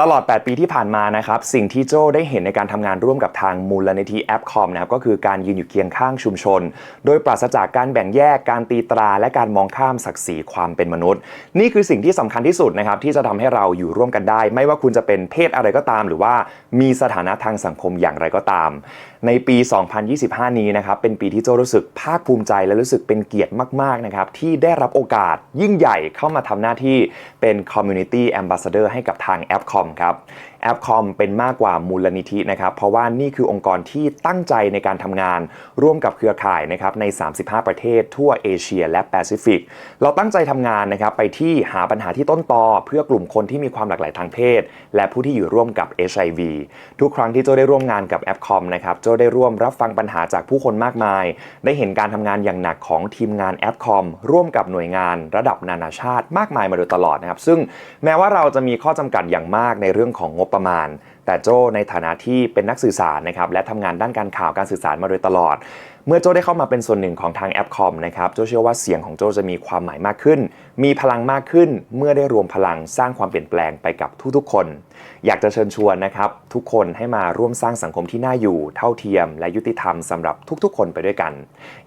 ตลอด 8 ปีที่ผ่านมานะครับสิ่งที่โจได้เห็นในการทำงานร่วมกับทางมูลนิธิแอปคอมนะครับก็คือการยืนอยู่เคียงข้างชุมชน โดยปราศจากการแบ่งแยกการตีตรา และการมองข้ามศักดิ์ศรีความเป็นมนุษย์ นี่คือสิ่งที่สำคัญที่สุดนะครับที่จะทำให้เราอยู่ร่วมกันได้ ไม่ว่าคุณจะเป็นเพศอะไรก็ตาม หรือว่ามีสถานะทางสังคมอย่างไรก็ตาม ในปี 2025 นี้นะครับเป็นปีที่โจรู้สึกภาคภูมิใจและรู้สึกเป็นเกียรติมากๆนะครับที่ได้รับโอกาสยิ่งใหญ่เข้ามาทำหน้าที่เป็น Community Ambassador ให้กับทางแอปคอมครับแอปคอมเป็นมากกว่ามูลนิธินะครับเพราะว่านี่คือองค์กรที่ตั้งใจในการทำงาน ร่วมกับเครือข่ายนะครับใน 35 ประเทศ ทั่วเอเชีย และแปซิฟิก เราตั้งใจทำงานนะครับไปที่หาปัญหาที่ต้นตอเพื่อกลุ่มคนที่มีความหลากหลายทางเพศ และผู้ที่อยู่ร่วมกับ HIV ทุกครั้งที่โจได้ร่วมงานกับแอปคอมนะครับโจได้ร่วมรับฟังปัญหาจากผู้คนมากมาย ได้เห็นการทำงานอย่างหนักของทีมงานแอปคอมร่วมกับหน่วยงาน ระดับนานาชาติมากมายมาโดยตลอดนะครับซึ่งแม้ว่าเราจะมีข้อจำกัดอย่างมากในเรื่องของงบประมาณแต่โจในฐานะที่เป็นนักสื่อสารนะครับและทำงานด้านการข่าวการสื่อสารมาโดยตลอด เมื่อโจได้เข้ามาเป็นส่วนหนึ่งของทางแอปคอมนะครับโจเชื่อว่าเสียงของโจจะมีความหมายมากขึ้น มีพลังมากขึ้น เมื่อได้รวมพลังสร้างความเปลี่ยนแปลงไปกับทุกๆคน อยากจะเชิญชวนนะครับทุกคนให้มาร่วมสร้างสังคมที่น่าอยู่ เท่าเทียม และยุติธรรมสำหรับทุกๆ คนไปด้วยกัน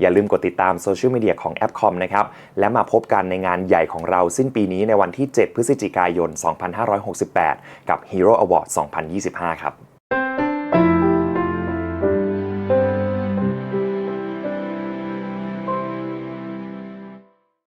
อย่าลืมกดติดตามโซเชียลมีเดียของแอปคอมนะครับและมาพบกันในงานใหญ่ของเราสิ้นปีนี้ในวันที่ 7 พฤศจิกายน 2568 กับ Hero Award 25 ครับ